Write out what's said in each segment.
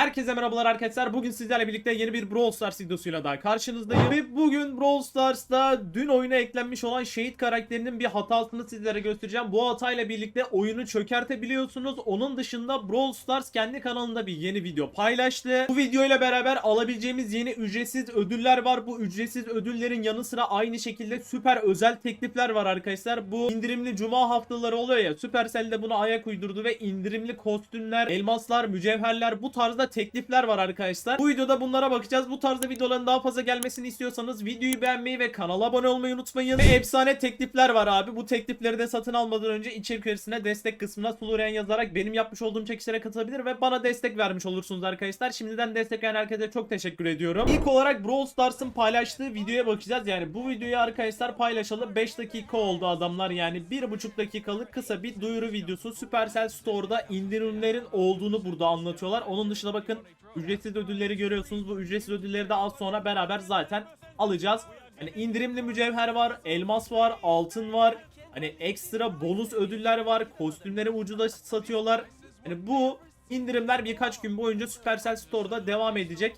Herkese merhabalar arkadaşlar. Bugün sizlerle birlikte yeni bir Brawl Stars videosuyla daha karşınızdayım. Ve bugün Brawl Stars'ta dün oyuna eklenmiş olan şehit karakterinin bir hatasını sizlere göstereceğim. Bu hatayla birlikte oyunu çökertebiliyorsunuz. Onun dışında Brawl Stars kendi kanalında bir yeni video paylaştı. Bu videoyla beraber alabileceğimiz yeni ücretsiz ödüller var. Bu ücretsiz ödüllerin yanı sıra aynı şekilde süper özel teklifler var arkadaşlar. Bu indirimli cuma haftaları oluyor ya. Supercell de buna ayak uydurdu ve indirimli kostümler, elmaslar, mücevherler bu tarzda teklifler var arkadaşlar. Bu videoda bunlara bakacağız. Bu tarzda videoların daha fazla gelmesini istiyorsanız videoyu beğenmeyi ve kanala abone olmayı unutmayın. Ve efsane teklifler var abi. Bu teklifleri de satın almadan önce içerik içerisine destek kısmına Suluren yazarak benim yapmış olduğum çekişlere katılabilir ve bana destek vermiş olursunuz arkadaşlar. Şimdiden destek veren herkese çok teşekkür ediyorum. İlk olarak Brawl Stars'ın paylaştığı videoya bakacağız. Yani bu videoyu arkadaşlar paylaşalı 5 dakika oldu adamlar. Yani 1,5 dakikalık kısa bir duyuru videosu. Supercell Store'da indirimlerin olduğunu burada anlatıyorlar. Onun dışında bakın ücretsiz ödülleri görüyorsunuz. Bu ücretsiz ödülleri de az sonra beraber zaten alacağız. Yani indirimli mücevher var, elmas var, altın var. Hani ekstra bonus ödüller var. Kostümleri ucuza satıyorlar. Hani bu indirimler birkaç gün boyunca Supercell Store'da devam edecek.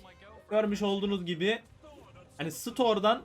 Görmüş olduğunuz gibi hani Store'dan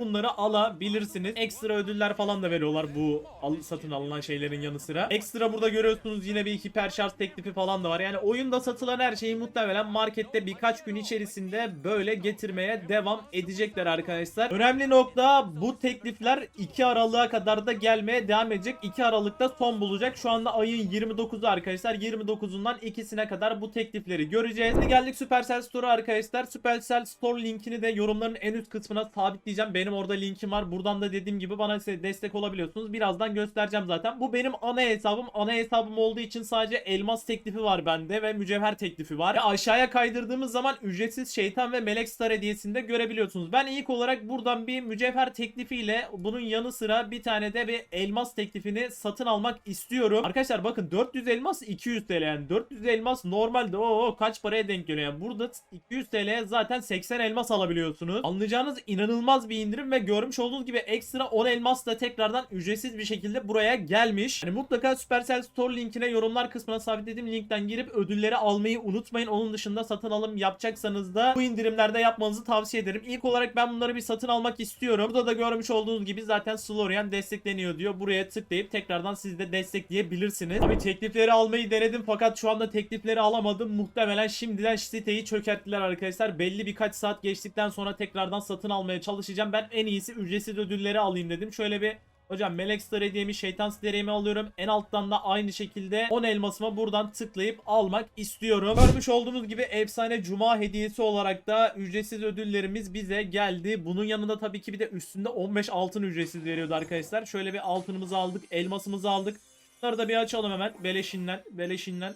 bunları alabilirsiniz. Ekstra ödüller falan da veriyorlar bu al- satın alınan şeylerin yanı sıra. Ekstra burada görüyorsunuz yine bir hiper şarj teklifi falan da var. Yani oyunda satılan her şeyi muhtemelen markette birkaç gün içerisinde böyle getirmeye devam edecekler arkadaşlar. Önemli nokta bu teklifler 2 Aralık'a kadar da gelmeye devam edecek. 2 Aralık'ta son bulacak. Şu anda ayın 29'u arkadaşlar. 29'undan ikisine kadar bu teklifleri göreceğiz. Şimdi geldik Supercell Store'a arkadaşlar. Supercell Store linkini de yorumların en üst kısmına sabitleyeceğim. Benim orada linkim var. Buradan da dediğim gibi bana destek olabiliyorsunuz. Birazdan göstereceğim zaten. Bu benim ana hesabım. Ana hesabım olduğu için sadece elmas teklifi var bende ve mücevher teklifi var. Ve aşağıya kaydırdığımız zaman ücretsiz şeytan ve melek star hediyesini de görebiliyorsunuz. Ben ilk olarak buradan bir mücevher teklifiyle bunun yanı sıra bir tane de bir elmas teklifini satın almak istiyorum. Arkadaşlar bakın 400 elmas 200 TL yani 400 elmas normalde o kaç paraya denk geliyor yani burada 200 TL'ye zaten 80 elmas alabiliyorsunuz. Anlayacağınız inanılmaz bir indirim ve görmüş olduğunuz gibi ekstra 10 elmas da tekrardan ücretsiz bir şekilde buraya gelmiş. Yani mutlaka Supercell Store linkine yorumlar kısmına sabitlediğim linkten girip ödülleri almayı unutmayın. Onun dışında satın alım yapacaksanız da bu indirimlerde yapmanızı tavsiye ederim. İlk olarak ben bunları bir satın almak istiyorum. Burada da görmüş olduğunuz gibi zaten Slorian destekleniyor diyor. Buraya tıklayıp tekrardan siz de destekleyebilirsiniz. Abi teklifleri almayı denedim fakat şu anda teklifleri alamadım. Muhtemelen şimdiden siteyi çökerttiler arkadaşlar. Belli birkaç saat geçtikten sonra tekrardan satın almaya çalışacağım. Ben en iyisi ücretsiz ödülleri alayım dedim. Şöyle bir Hocam Melek Star hediyemi, Şeytan Star alıyorum. En alttan da aynı şekilde 10 elmasıma buradan tıklayıp almak istiyorum. Görmüş olduğunuz gibi efsane cuma hediyesi olarak da ücretsiz ödüllerimiz bize geldi. Bunun yanında tabii ki bir de üstünde 15 altın ücretsiz veriyordu arkadaşlar. Şöyle bir altınımızı aldık, elmasımızı aldık. Bunları da bir açalım hemen. Beleşinden, beleşinden.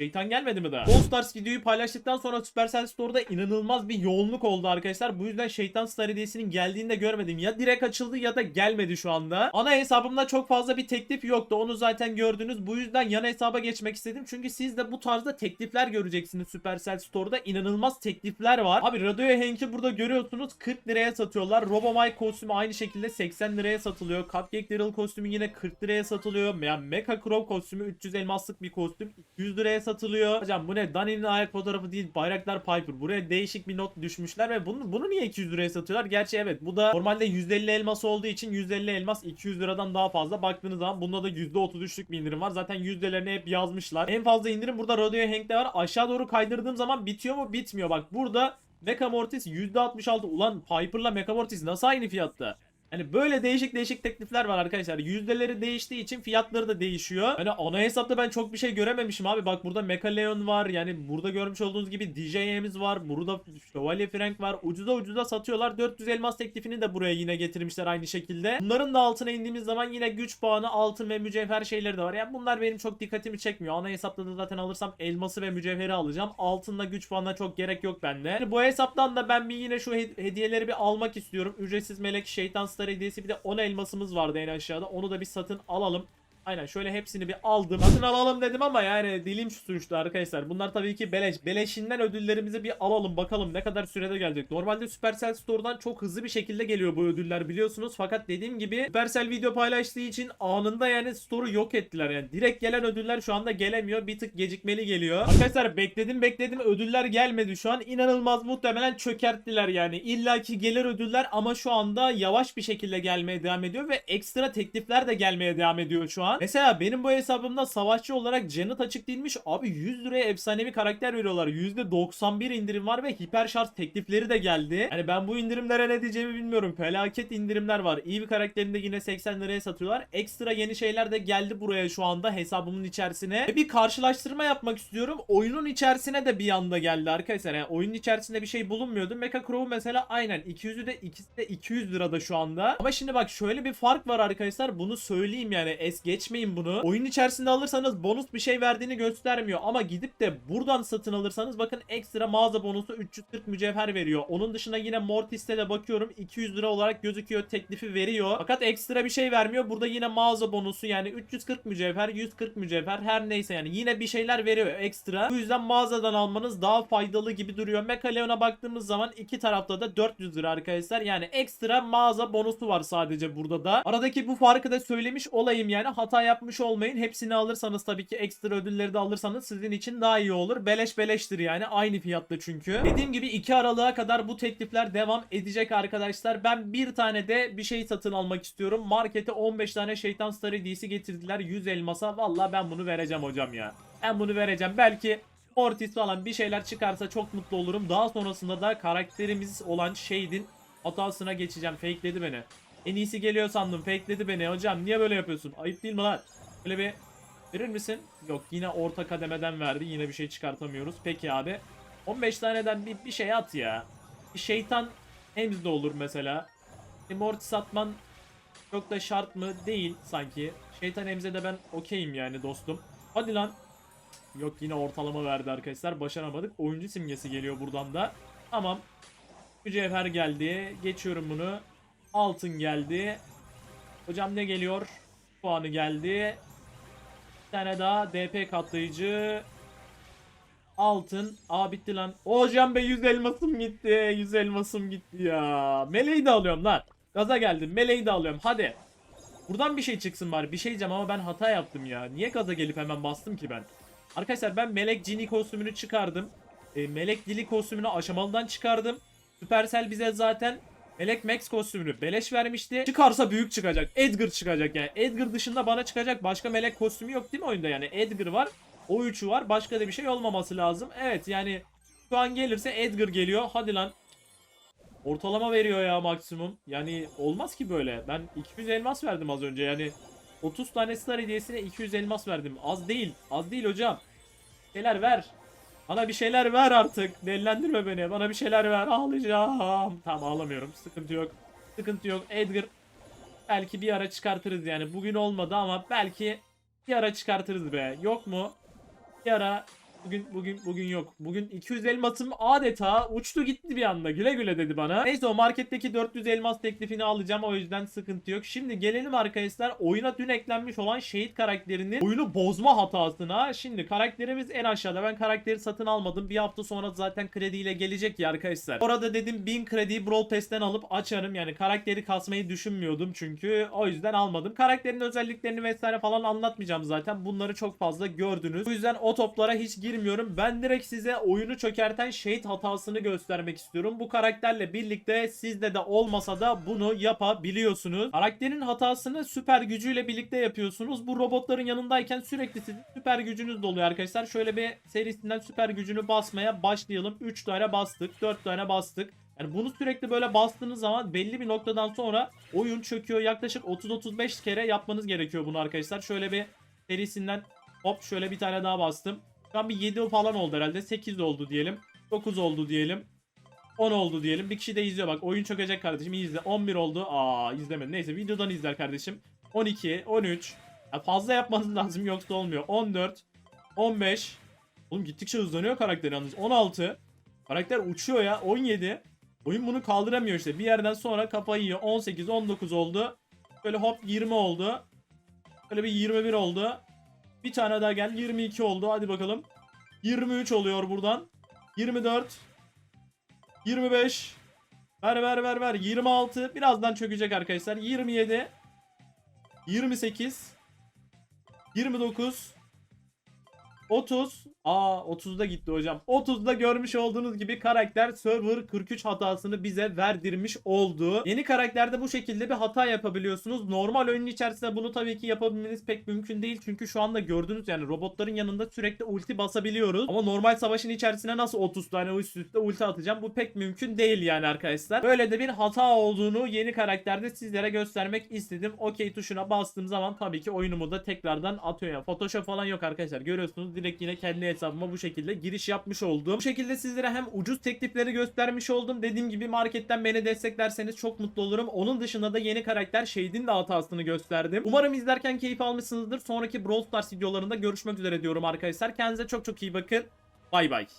Şeytan gelmedi mi daha? All Stars videoyu paylaştıktan sonra Supercell Store'da inanılmaz bir yoğunluk oldu arkadaşlar. Bu yüzden Şeytan Star hediyesinin geldiğini de görmedim. Ya direkt açıldı ya da gelmedi şu anda. Ana hesabımda çok fazla bir teklif yoktu. Onu zaten gördünüz. Bu yüzden yan hesaba geçmek istedim. Çünkü siz de bu tarzda teklifler göreceksiniz Supercell Store'da. inanılmaz teklifler var. Abi Radioya Hank'i burada görüyorsunuz. 40 liraya satıyorlar. Robomike kostümü aynı şekilde 80 liraya satılıyor. Cupcake Daryl kostümü yine 40 liraya satılıyor. Yani Mecha Crow kostümü 300 elmaslık bir kostüm. 200 liraya satılıyor. Hocam bu ne? Dani'nin ayak fotoğrafı değil. Bayraktar Piper. Buraya değişik bir not düşmüşler ve bunu, bunu niye 200 liraya satıyorlar? Gerçi evet bu da normalde 150 elmas olduğu için 150 elmas 200 liradan daha fazla. Baktığınız zaman bunda da %33'lük bir indirim var. Zaten yüzdelerini hep yazmışlar. En fazla indirim burada Rodeo Hank'te var. Aşağı doğru kaydırdığım zaman bitiyor mu? Bitmiyor. Bak burada Mecha Mortis %66. Ulan Piper'la Mecha Mortis nasıl aynı fiyatta? Hani böyle değişik değişik teklifler var arkadaşlar. Yüzdeleri değiştiği için fiyatları da değişiyor. Hani ana hesapta ben çok bir şey görememişim abi. Bak burada Mecha Leon var. Yani burada görmüş olduğunuz gibi DJ'miz var. Burada Şövalye Frank var. Ucuza ucuza satıyorlar. 400 elmas teklifini de buraya yine getirmişler aynı şekilde. Bunların da altına indiğimiz zaman yine güç puanı, altın ve mücevher şeyleri de var. Yani bunlar benim çok dikkatimi çekmiyor. Ana hesapta da zaten alırsam elması ve mücevheri alacağım. Altınla güç puanına çok gerek yok bende. Yani bu hesaptan da ben bir yine şu he- hediyeleri bir almak istiyorum. Ücretsiz melek, şeytan star hediyesi bir de 10 elmasımız vardı en aşağıda. Onu da bir satın alalım. Aynen şöyle hepsini bir aldım. Satın alalım dedim ama yani dilim suçtu arkadaşlar. Bunlar tabii ki beleş. Beleşinden ödüllerimizi bir alalım bakalım ne kadar sürede gelecek. Normalde Supercell Store'dan çok hızlı bir şekilde geliyor bu ödüller biliyorsunuz. Fakat dediğim gibi Supercell video paylaştığı için anında yani Store'u yok ettiler. Yani direkt gelen ödüller şu anda gelemiyor. Bir tık gecikmeli geliyor. Arkadaşlar bekledim bekledim ödüller gelmedi şu an. İnanılmaz muhtemelen çökerttiler yani. İlla ki gelir ödüller ama şu anda yavaş bir şekilde gelmeye devam ediyor ve ekstra teklifler de gelmeye devam ediyor şu an. Mesela benim bu hesabımda savaşçı olarak Janet açık değilmiş. Abi 100 liraya efsanevi karakter veriyorlar. %91 indirim var ve hiper şarj teklifleri de geldi. Hani ben bu indirimlere ne diyeceğimi bilmiyorum. Felaket indirimler var. İyi bir karakterini de yine 80 liraya satıyorlar. Ekstra yeni şeyler de geldi buraya şu anda hesabımın içerisine. Ve bir karşılaştırma yapmak istiyorum. Oyunun içerisine de bir anda geldi arkadaşlar. Yani oyunun içerisinde bir şey bulunmuyordu. Mecha Crow'u mesela aynen 200'ü de ikisi de 200 lirada şu anda. Ama şimdi bak şöyle bir fark var arkadaşlar. Bunu söyleyeyim yani es geçmeyin bunu. Oyun içerisinde alırsanız bonus bir şey verdiğini göstermiyor. Ama gidip de buradan satın alırsanız bakın ekstra mağaza bonusu 340 mücevher veriyor. Onun dışında yine Mortis'te de bakıyorum 200 lira olarak gözüküyor teklifi veriyor. Fakat ekstra bir şey vermiyor. Burada yine mağaza bonusu yani 340 mücevher 140 mücevher her neyse yani yine bir şeyler veriyor ekstra. Bu yüzden mağazadan almanız daha faydalı gibi duruyor. Mekaleon'a baktığımız zaman iki tarafta da 400 lira arkadaşlar. Yani ekstra mağaza bonusu var sadece burada da. Aradaki bu farkı da söylemiş olayım yani. Hata yapmış olmayın. Hepsini alırsanız tabii ki ekstra ödülleri de alırsanız sizin için daha iyi olur. Beleş beleştir yani. Aynı fiyatta çünkü. Dediğim gibi 2 Aralık'a kadar bu teklifler devam edecek arkadaşlar. Ben bir tane de bir şey satın almak istiyorum. Markete 15 tane şeytan star hediyesi getirdiler 100 elmasa. Valla ben bunu vereceğim hocam ya. Ben bunu vereceğim. Belki Mortis falan bir şeyler çıkarsa çok mutlu olurum. Daha sonrasında da karakterimiz olan Shade'in hatasına geçeceğim. Fakeledi beni. En iyisi geliyor sandım. Fakeledi beni. Hocam niye böyle yapıyorsun? Ayıp değil mi lan? Böyle bir verir misin? Yok yine orta kademeden verdi. Yine bir şey çıkartamıyoruz. Peki abi. 15 taneden bir, bir şey at ya. Bir şeytan Hems de olur mesela. Bir Mortis atman çok da şart mı? Değil sanki. Şeytan Hems'e de ben okeyim yani dostum. Hadi lan. Yok yine ortalama verdi arkadaşlar. Başaramadık. Oyuncu simgesi geliyor buradan da. Tamam. Mücevher geldi. Geçiyorum bunu. Altın geldi. Hocam ne geliyor? Puanı geldi. Bir tane daha DP katlayıcı. Altın. Aa bitti lan. Hocam be 100 elmasım gitti. 100 elmasım gitti ya. Meleği de alıyorum lan. Gaza geldim. Meleği de alıyorum. Hadi. Buradan bir şey çıksın bari. Bir şey diyeceğim ama ben hata yaptım ya. Niye gaza gelip hemen bastım ki ben? Arkadaşlar ben Melek Genie kostümünü çıkardım. E, Melek Dili kostümünü aşamalıdan çıkardım. Supercell bize zaten Melek Max kostümünü beleş vermişti. Çıkarsa büyük çıkacak. Edgar çıkacak yani. Edgar dışında bana çıkacak başka melek kostümü yok değil mi oyunda yani? Edgar var. O üçü var. Başka da bir şey olmaması lazım. Evet yani şu an gelirse Edgar geliyor. Hadi lan. Ortalama veriyor ya maksimum. Yani olmaz ki böyle. Ben 200 elmas verdim az önce yani. 30 tane star hediyesine 200 elmas verdim. Az değil. Az değil hocam. Şeyler ver. Bana bir şeyler ver artık. Delilendirme beni. Bana bir şeyler ver. Ağlayacağım. Tamam ağlamıyorum. Sıkıntı yok. Sıkıntı yok. Edgar belki bir ara çıkartırız yani. Bugün olmadı ama belki bir ara çıkartırız be. Yok mu? Bir ara Bugün bugün bugün yok. Bugün 200 elmasım adeta uçtu gitti bir anda. Güle güle dedi bana. Neyse o marketteki 400 elmas teklifini alacağım. O yüzden sıkıntı yok. Şimdi gelelim arkadaşlar oyuna dün eklenmiş olan şehit karakterinin oyunu bozma hatasına. Şimdi karakterimiz en aşağıda. Ben karakteri satın almadım. Bir hafta sonra zaten krediyle gelecek ya arkadaşlar. Orada dedim 1000 krediyi Brawl Pass'ten alıp açarım. Yani karakteri kasmayı düşünmüyordum çünkü. O yüzden almadım. Karakterin özelliklerini vesaire falan anlatmayacağım zaten. Bunları çok fazla gördünüz. Bu yüzden o toplara hiç girmiyorum. Ben direkt size oyunu çökerten şehit hatasını göstermek istiyorum. Bu karakterle birlikte sizde de olmasa da bunu yapabiliyorsunuz. Karakterin hatasını süper gücüyle birlikte yapıyorsunuz. Bu robotların yanındayken sürekli sizin süper gücünüz doluyor arkadaşlar. Şöyle bir serisinden süper gücünü basmaya başlayalım. 3 tane bastık, 4 tane bastık. Yani bunu sürekli böyle bastığınız zaman belli bir noktadan sonra oyun çöküyor. Yaklaşık 30-35 kere yapmanız gerekiyor bunu arkadaşlar. Şöyle bir serisinden hop şöyle bir tane daha bastım. Şu an bir 7 falan oldu herhalde. 8 oldu diyelim. 9 oldu diyelim. 10 oldu diyelim. Bir kişi de izliyor bak. Oyun çökecek kardeşim. İyi izle. 11 oldu. Aa izlemedi. Neyse videodan izler kardeşim. 12, 13. Ya fazla yapmanız lazım yoksa olmuyor. 14, 15. Oğlum gittikçe hızlanıyor karakter yalnız. 16. Karakter uçuyor ya. 17. Oyun bunu kaldıramıyor işte. Bir yerden sonra kafayı yiyor. 18, 19 oldu. Böyle hop 20 oldu. Böyle bir 21 oldu. Bir tane daha gel. 22 oldu. Hadi bakalım. 23 oluyor buradan. 24. 25. Ver ver ver ver. 26. Birazdan çökecek arkadaşlar. 27. 28. 29. 30. Aa 30'da gitti hocam. 30'da görmüş olduğunuz gibi karakter server 43 hatasını bize verdirmiş oldu. Yeni karakterde bu şekilde bir hata yapabiliyorsunuz. Normal oyunun içerisinde bunu tabii ki yapabilmeniz pek mümkün değil. Çünkü şu anda gördüğünüz yani robotların yanında sürekli ulti basabiliyoruz. Ama normal savaşın içerisine nasıl 30 tane üst üste ulti atacağım? Bu pek mümkün değil yani arkadaşlar. Böyle de bir hata olduğunu yeni karakterde sizlere göstermek istedim. OK tuşuna bastığım zaman tabii ki oyunumu da tekrardan atıyor. Yani Photoshop falan yok arkadaşlar. Görüyorsunuz direkt yine kendi hesabıma bu şekilde giriş yapmış oldum. Bu şekilde sizlere hem ucuz teklifleri göstermiş oldum. Dediğim gibi marketten beni desteklerseniz çok mutlu olurum. Onun dışında da yeni karakter Shade'in de hatasını gösterdim. Umarım izlerken keyif almışsınızdır. Sonraki Brawl Stars videolarında görüşmek üzere diyorum arkadaşlar. Kendinize çok çok iyi bakın. Bay bay.